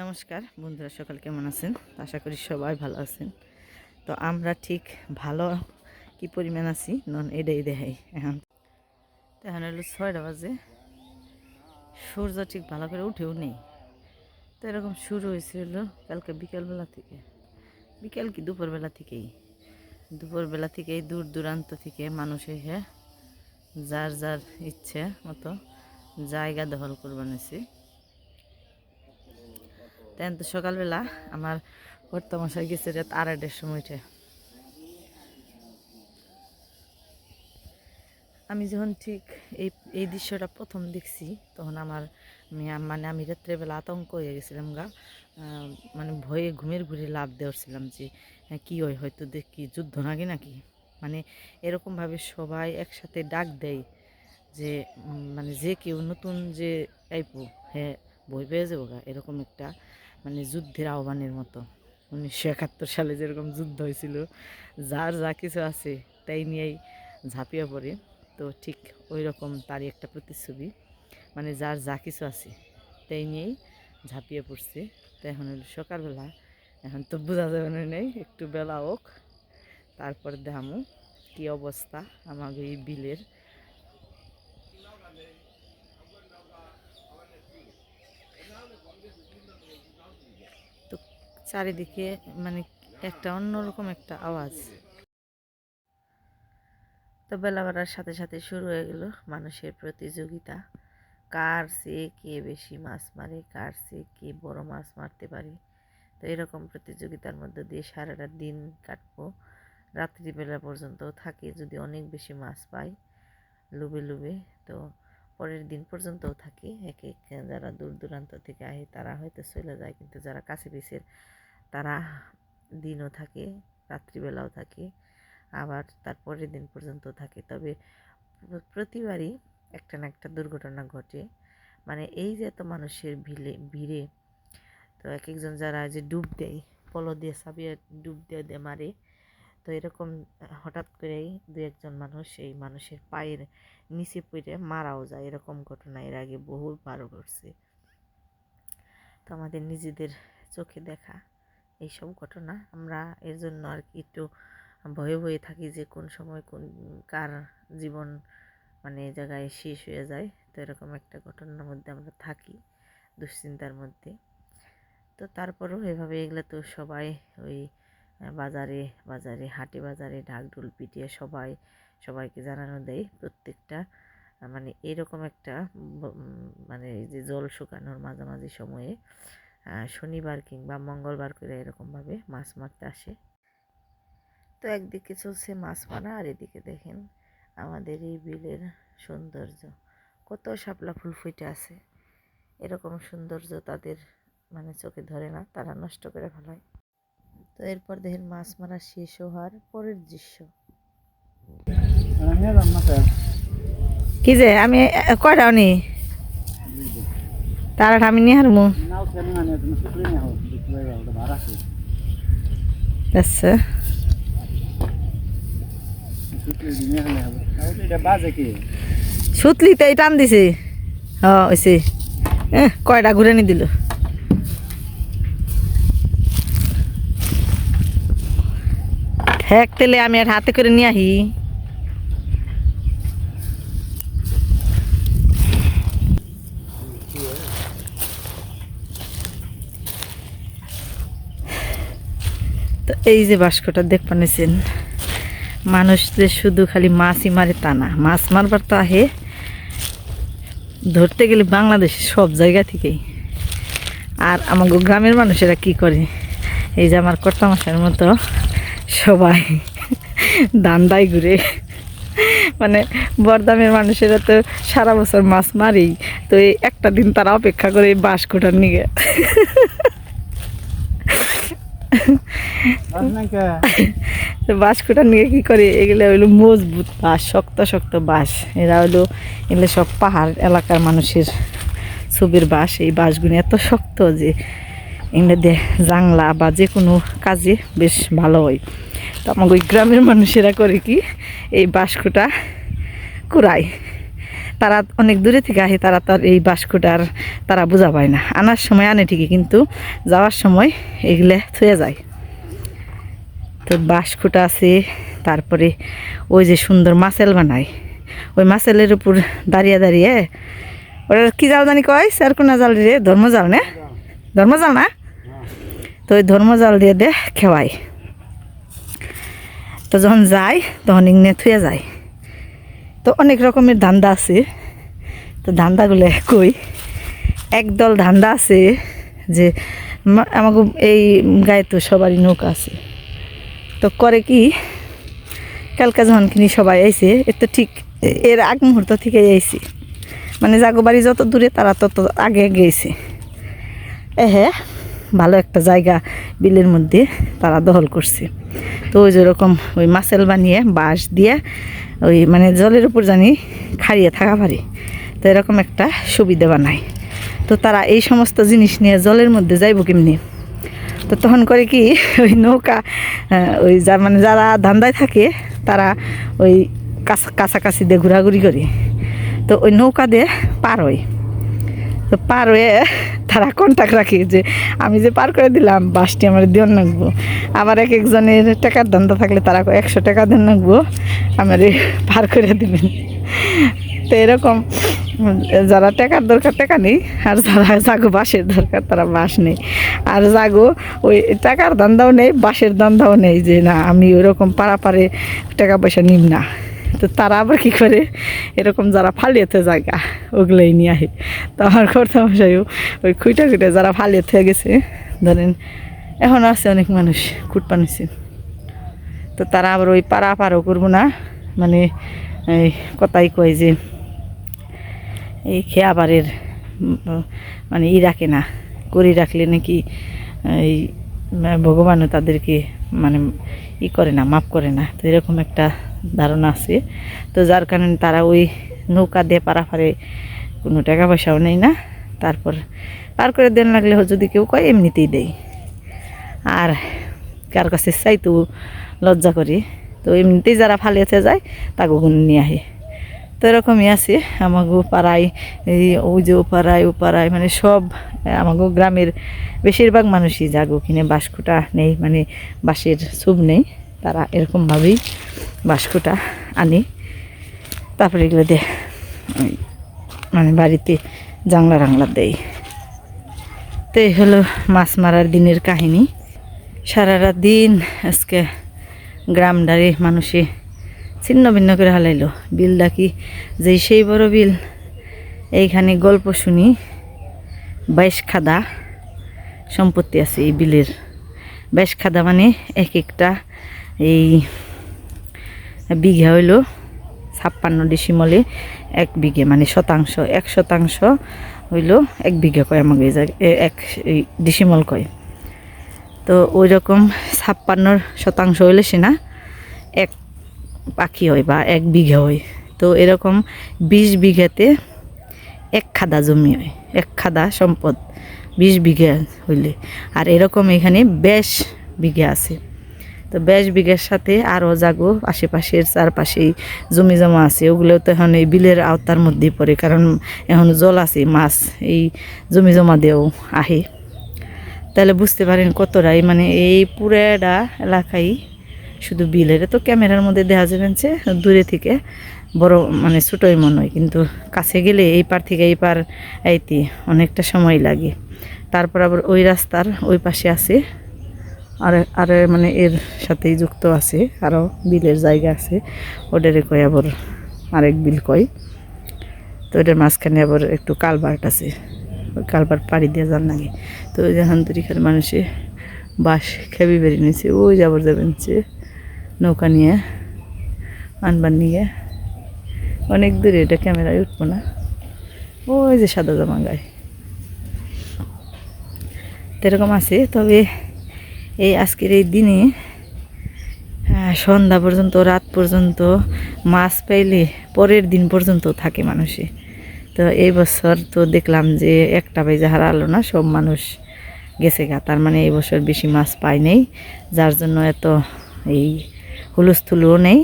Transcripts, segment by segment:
নমস্কার, বন্ধুরা সকাল কেমন আছেন? আশা করি সবাই ভালো আছেন। তো আমরা ঠিক ভালো কি পরিমাণ আছি? নন, এটাই দেখাই এখন। এখন হলো ছয়টা বাজে। সূর্য ঠিক ভালো করে উঠেও নেই। তো এরকম শুরু হয়েছিল কালকে বিকেলবেলা থেকে। বিকেল কি? দুপুরবেলা থেকেই। দুপুরবেলা থেকেই দূর দূরান্ত থেকে মানুষ এসে যার যার ইচ্ছে মতো জায়গা দখল করবার নিছে। তেন তো সকালবেলা আমার কর্তামশাই গেছে রাত আড়াইটার সময় উঠে। আমি যখন ঠিক এই এই দৃশ্যটা প্রথম দেখছি তখন আমার আমি- মানে আমি রাত্রেবেলা আতঙ্ক হয়ে গেছিলাম গা। মানে ভয়ে ঘুমের ঘুরে লাভ দেওয়াছিলাম যে হ্যাঁ, কি হয় হয়তো দেখি যুদ্ধ নাকি নাকি? মানে এরকমভাবে সবাই একসাথে ডাক দেয় যে মানে যে কেউ নতুন যে আইপো হ্যাঁ বই পেয়ে যাব গা এরকম একটা মানে যুদ্ধের আহ্বানের মতো। উনিশশো একাত্তর সালে যেরকম যুদ্ধ হয়েছিল, যার যা কিছু আছে তাই নিয়েই ঝাঁপিয়ে পড়ে। তো ঠিক ওই রকম তারই একটা প্রতিচ্ছবি। মানে যার যা কিছু আছে তাই নিয়েই ঝাঁপিয়ে পড়ছে। তো এখন হলো সকালবেলা। এখন তো বোঝা যাবে না নেই, একটু বেলা হোক, তারপর দেখামু কি অবস্থা আমাদের এই বিলের তো চারিদিকে মানে একটা অন্যরকম একটা আওয়াজ। তো বেলা বাড়ার সাথে সাথে শুরু হয়ে গেল মানুষের প্রতিযোগিতা। কার সে কে বেশি মাছ মারে, কার সে কে বড় মাছ মারতে পারে? তো এরকম প্রতিযোগিতার মধ্যে দিয়ে সারাটা দিন কাটবো। রাত্রিবেলা পর্যন্ত থাকি যদি অনেক বেশি মাছ পাই লুবে লুবে। তো পরের দিন পর্যন্তও থাকি। এক এক যারা দূর দূরান্ত থেকে আহে তারা হয়তো চলে যায়। কিন্তু যারা কাছে পিছের তারা দিনও থাকে, রাত্রিবেলাও থাকে, আবার তার পরের দিন পর্যন্ত থাকে। তবে প্রতিবারই একটা না একটা দুর্ঘটনা ঘটে। মানে এই যে এত মানুষের ভিড়ে ভিড়ে, তো এক একজন যারা যে ডুব দেয়, পলো দিয়ে সাবিয়ে ডুব দিয়ে দিয়ে মারে, তো এরকম হঠাৎ করেই দু একজন মানুষ এই মানুষের পায়ের নিচে পড়ে মারাও যায়। এরকম ঘটনা এর আগে বহুবার ঘটছে। তো আমাদের নিজেদের চোখে দেখা। এইসব ঘটনা আমরা এর জন্য আর কি একটু ভয়ে ভয়ে থাকি যে কোন সময় কোন, কার জীবন মানে এই জায়গায় শেষ হয়ে যায়। তো এরকম একটা ঘটনার মধ্যে আমরা থাকি দুশ্চিন্তার মধ্যে। তো তারপরেও এভাবে এগুলো তো সবাই ওই বাজারে বাজারে, হাটে বাজারে ঢাকঢোল পিটিয়ে সবাই, সবাইকে জানানো দেয় প্রত্যেকটা। মানে এরকম একটা মানে যে জল শুকানোর মাঝামাঝি সময়ে শনিবার কিংবা মঙ্গলবার করে এরকমভাবে মাছ মারতে আসে। তো একদিকে চলছে মাছ মারা, আর এদিকে দেখেন আমাদের এই বিলের সৌন্দর্য। কত শাপলা ফুল ফুটে আছে। এরকম সৌন্দর্য তাদের মানে চোখে ধরে না, তারা নষ্ট করে ফেলায়। তো এরপর দেখেন মাছ মারা শেষ হওয়ার পরের দৃশ্য। কি যে, আমি, কয়টা নি তারা আমি নিয়ে হারমু। আচ্ছা সুতলি তো টান দিছে হ্যাঁ এহ, কয়টা ঘুরে নি দিল? ঠেক তেলে আমি আর হাতে করে নিয়ে আহি তো এই যে বাস্কটা দেখ পানিছেন মানুষ যে শুধু খালি মাছই মারে তা না, মাছ মারবার তো আহে ধরতে গেলে বাংলাদেশের সব জায়গা থেকেই। আর আমাকে গ্রামের মানুষেরা কি করে? এই যে আমার কর্তামশার মতো সবাই দান্দায় ঘুরে। মানে বরদামের মানুষেরা তো সারা বছর মাছ মারেই, তো এই একটা দিন তারা অপেক্ষা করে বাঁশ কোটার নিগে তো বাঁশ কোটার নিয়ে কি করে? এগুলো হইল মজবুত বাঁশ, শক্ত শক্ত বাঁশ। এরা হলো এগুলো সব পাহাড় এলাকার মানুষের ছবির বাঁশ। এই বাঁশগুলো এত শক্ত যে এগুলো দিয়ে জাংলা বা যে কোনো কাজে বেশ ভালো হয়। তো আমাকে ওই গ্রামের মানুষেরা করে কি, এই বাঁশকুটা কুড়ায়। তারা অনেক দূরে থেকে আসে তারা তার এই বাস্কটার তারা বোঝা পায় না। আনার সময় আনে ঠিকই, কিন্তু যাওয়ার সময় এগুলো থুয়ে যায়। তো বাঁশখুঁটা আছে, তারপরে ওই যে সুন্দর মাছেল বানায়। ওই মাছেলের উপর দাঁড়িয়ে দাঁড়িয়ে ওটা কি জাল জানি কয়? স্যার কোনা জাল রে, ধর্মজাল না? ধর্মজাল না? তো ওই ধর্মজাল দিয়ে দে খেওয়াই তো যখন যায়, তখন ইংনে থুয়ে যায়। তো অনেক রকমের ধান্দা আছে। তো ধান্দাগুলো কই? একদল ধান্দা আছে যে আমাকে এই গায়ে তো সবারই নৌকা আছে। তো করে কি, কালকে যখন কিনি সবাই আইসে এর তো ঠিক এর আগ মুহূর্ত থেকে আইছি। মানে জাগো বাড়ি যত দূরে তারা তত আগে গেছে এ হ্যাঁ ভালো একটা জায়গা বিলের মধ্যে তারা দখল করছে। তো ওই যেরকম ওই মাছেল বানিয়ে বাঁশ দিয়ে ওই মানে জলের উপর জানি খাড়িয়ে থাকা পারি। তো এরকম একটা সুবিধা বানায়। তো তারা এই সমস্ত জিনিস নিয়ে জলের মধ্যে যাইব কেমনি? তো তখন করে কি, ওই নৌকা ওই যা মানে যারা ধান্দায় থাকে, তারা ওই কাছা কাছাকাছি দিয়ে ঘোরাঘুরি করে। তো ওই নৌকা দিয়ে পার হয় তো পার হয়ে তারা কন্ট্যাক্ট রাখে যে, আমি যে পার করে দিলাম, বাসটি আমার দিন রাখব আবার এক একজনের টাকার ধান্দা থাকলে তারা একশো টাকা দেন রাখব আমার পার করে দিবেন। তো এরকম যারা টাকার দরকার, টাকা নেই। আর যারা জাগো বাসের দরকার, তারা বাঁশ নেই। আর জাগো, ওই টাকার ধান্দাও নেই বাসের ধান্দাও নেই যে না, আমি ওইরকম পাড়াপাড়ে টাকা পয়সা নিম না। তো তারা আবার কী করে? এরকম যারা ফালিয়েতে জায়গা ওগুলোই নিয়ে আহে। তো আমার কর্তা মশাইও ওই খুঁইটা খুঁটে যারা ফালিয়েতে গেছে, ধরেন, এখন আছে অনেক মানুষ কুট পানিছে তো তারা আবার ওই পাড়া পারও করব না। মানে এই কথাই কয় যে এই খেয়াবারের মানে ই রাখে না, করে রাখলে নাকি এই ভগবানও তাদেরকে মানে ই করে না, মাফ করে না। তো এরকম একটা ধারণা আছে। তো যার কারণে তারা ওই নৌকা দিয়ে পারাফারে কোনো টাকা পয়সাও নেই না। তারপর পার করে দেন লাগলে যদি কেউ কয়, এমনিতেই দেয়। আর কার কাছে চাইতেও লজ্জা করি। তো এমনিতেই যারা ফালিয়েছে যায় তাকে গুণ নিয়ে আহে। তো এরকমই আছে। আমাগো পাড়ায়, এই ওই যে ও পাড়ায় ও পাড়ায় মানে সব আমাগো গ্রামের বেশিরভাগ মানুষই জাগো কিনে বাঁশকুটা নেই মানে বাঁশের সুপ নেই। তারা এরকমভাবেই বাঁশকুটা আনে। তারপরে এগুলো ওই মানে বাড়িতে জাংলা রাংলা দেয়। তো এই হলো মাছ মারার দিনের কাহিনী। সারা রাত দিন আজকে গ্রামডারে মানুষে ছিন্ন ভিন্ন করে হালাইলো। বিল ডাকি যে সেই বড় বিল, এইখানে গল্প শুনি, বাইশ খাদা সম্পত্তি আছে এই বিলের। বাইশ খাদা মানে এক একটা এই বিঘা হইল ছাপ্পান্ন ডিসিমলে এক বিঘে মানে শতাংশ, এক শতাংশ হইল এক বিঘা কয় আমাকে এক ডিসিমল কয়। তো ওই রকম ছাপ্পান্ন শতাংশ হইলে সে না পাখি হয় বা এক বিঘা হয়। তো এরকম বিশ বিঘাতে এক খাদা জমি হয়, এক খাদা সম্পদ বিশ বিঘা হইলে। আর এরকম এখানে বেশ বিঘা আছে। তো বেশ বিঘার সাথে আরও জাগো, আশেপাশের চারপাশেই জমি জমা আছে। ওগুলো তো এখন এই বিলের আওতার মধ্যেই পড়ে, কারণ এখন জল আছে, মাছ এই জমি জমা দিয়েও আহে। তাহলে বুঝতে পারেন কতটাই মানে এই পুরাটা এলাকায় শুধু বিলের তো ক্যামেরার মধ্যে দেখা যাবেন যে দূরে থেকে। বড় মানে ছোটোই মনে হয়, কিন্তু কাছে গেলে এই পার থেকে এই পার আইতে অনেকটা সময় লাগে। তারপর আবার ওই রাস্তার ওই পাশে আছে। আর আর মানে এর সাথেই যুক্ত আছে, আরও বিলের জায়গা আছে। ওটারে কয় আবার আরেক বিল কয়। তো ওটার মাঝখানে আবার একটু কালবার্ট আছে। ওই কালবার্ট পাড়ি দিয়ে যান লাগে। তো ওই যে হান্তরিখার মানুষে বাঁশ খেবি বেরিয়ে নিয়েছে, ওই যাবার যাবেন সে নৌকা নিয়ে, আনবার নিয়ে। অনেক দূরে এটা ক্যামেরায় উঠবো না। ওই যে সাদা জামা গায়ে। এরকম আছে, তবে এই আজকের এই দিনে সন্ধ্যা পর্যন্ত, রাত পর্যন্ত মাছ পাইলে পরের দিন পর্যন্ত থাকে মানুষে। তো এই বছর তো দেখলাম যে একটা বাই বেজে হারালো না, সব মানুষ গেছে গা। তার মানে এই বছর বেশি মাছ পায় নেই, যার জন্য এত এই হুলস্থুলও নেই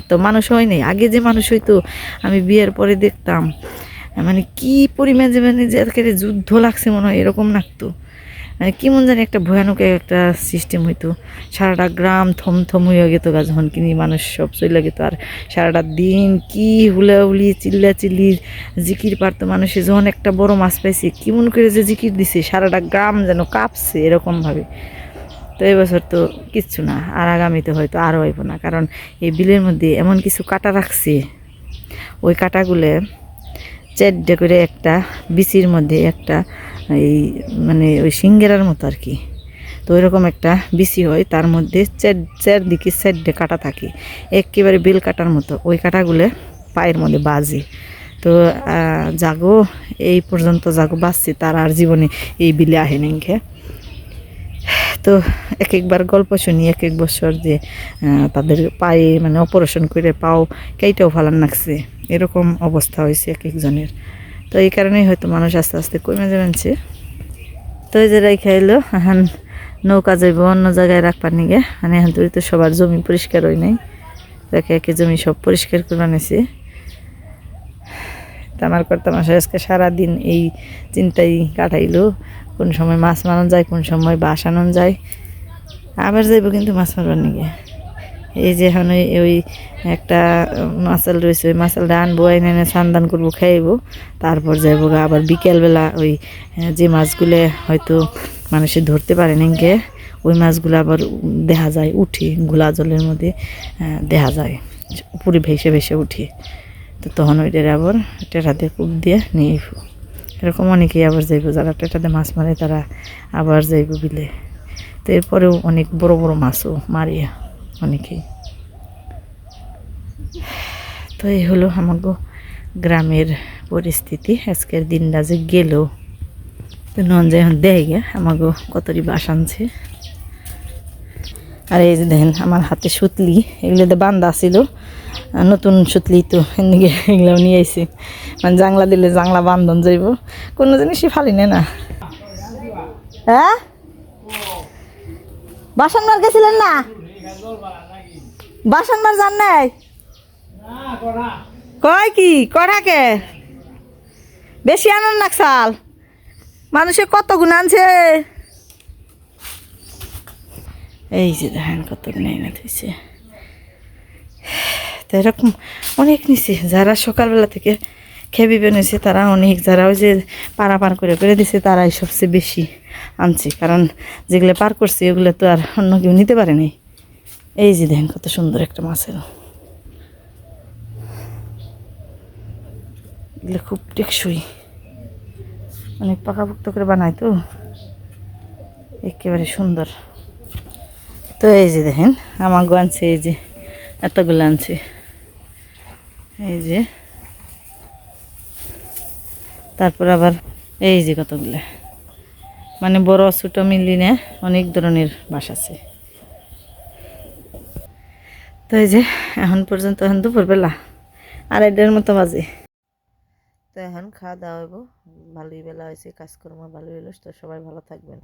এত মানুষ হয় নেই। আগে যে মানুষ হইতো, আমি বিয়ের পরে দেখতাম মানে কি পরিমাণ যে মানে যে একেবারে যুদ্ধ লাগছে মনে হয়, এরকম লাগতো। মানে কেমন জানি একটা ভয়ানক একটা সিস্টেম হইতো। সারাটা গ্রাম থমথম হইয়া গেত গা যখন কিনি, মানুষ সব চলে গেত। আর সারাটা দিন কি হুলাহুলি চিল্লা চিল্লি জিকির পারতো মানুষে। যখন একটা বড় মাছ পাইছে, কেমন করে যে জিকির দিছে, সারাটা গ্রাম যেন কাঁপছে এরকমভাবে তো এবছর তো কিচ্ছু না, আর আগামীতে হয়তো আরও হইব না। কারণ এই বিলের মধ্যে এমন কিছু কাটা রাখছে, ওই কাটাগুলো চারটে করে একটা বিচির মধ্যে একটা এই মানে ওই সিঙ্গেরার মতো আর কি। তো ওইরকম একটা বিচি হয়, তার মধ্যে চার চারদিকে চারটে কাটা থাকে। একেবারে বিল কাটার মতো, ওই কাটাগুলো পায়ের মধ্যে বাজে। তো জাগো, এই পর্যন্ত জাগো, বাঁচছে, তার আর জীবনে এই বিলে আহে নাকি তো এক একবার গল্প শুনি, এক এক বছর যে তাদের পায়ে মানে অপারেশন করে পাও কেইটাও ফালান লাগছে। এরকম অবস্থা হয়েছে এক একজনের। তো এই কারণেই হয়তো মানুষ আস্তে আস্তে কমে যাবেনছে তো এই যে রাইখা এলো এখন নৌকা যাইব, অন্য জায়গায় রাখবার নিগে। মানে এখন তুই তো সবার জমি পরিষ্কার হয় নাই। একে একে জমি সব পরিষ্কার করে আনেছে। তা আমার কর্তা মাসে আজকে সারাদিন এই চিন্তাই কাটাইলো। কোন সময় মাছ মারানো যায়, কোন সময় বাস আনানো যায়। আবার যাইব কিন্তু মাছ মারবার নিগে। এই যে এখন ওই একটা মাছাল রয়েছে, ওই মাছালটা আনব, এনে এনে সান্দান করব, খাইবো। তারপর যাইবো আবার বিকেলবেলা ওই যে মাছগুলো হয়তো মানুষে ধরতে পারে নাকি ওই মাছগুলো আবার দেখা যায় উঠে, গোলা জলের মধ্যে দেখা যায়। উপরে ভেসে ভেসে উঠে। তো তখন ওইটার আবার টেটাতে কূপ দিয়ে নিয়ে। এরকম অনেকেই আবার যাইব, যারা টেটাতে মাছ মারে তারা আবার যাইব বিলে। তো এরপরেও অনেক বড় বড় মাছও মারিয়া অনেকেই। তো এই হলো আমাগো গ্রামের পরিস্থিতি। আজকের দিনটা যে গেল, তো নন যে এখন দেয় গে, আমাগো কতরি বাস আনছে। আর এই যে দেখেন আমার হাতে সুতলি, এগুলোতে বান্ধা ছিল নতুন সুতলি তো এগুলো নিয়ে আইছি। মানে জাংলা দিলে জাংলা বান্ধন যাইব। কোনো জিনিসই ফালি নে না। হ্যাঁ? বাসন মার গেছিলেন না? বাসন মার জান নাই? কয় কি? কড়াকে বেশি আনন্দ নাকসাল মানুষে কত গুণ আনছে? এই যে দেখেন কত গুণ এনে থইছে তো এরকম অনেক নিছে। যারা সকালবেলা থেকে খেবি বেনেছে তারা অনেক, যারা ওই যে পারা পার করে করে দিছে, তারাই সবচেয়ে বেশি আনছে। কারণ যেগুলো পার করছে, ওগুলো তো আর অন্য কেউ নিতে পারে নাই। এই যে দেখেন কত সুন্দর একটা মাছের এগুলো খুব টেকসই। অনেক পাকাপোক্ত করে বানায় তো। একেবারে সুন্দর। তো এই যে দেখেন আমার আনছে, এই যে এতগুলো আনছে। এই যে তারপর আবার এই যে কতগুলো। মানে বড় ছোটো মিলিয়ে অনেক ধরনের বাস আছে। তো এই যে এখন পর্যন্ত এখন দুপুরবেলা আড়াইটার মতো বাজে। তো এখন খাওয়া দাওয়া হইব। ভালোই বেলা হয়েছে, কাজকর্ম ভালোই হলো তো সবাই ভালো থাকবেন।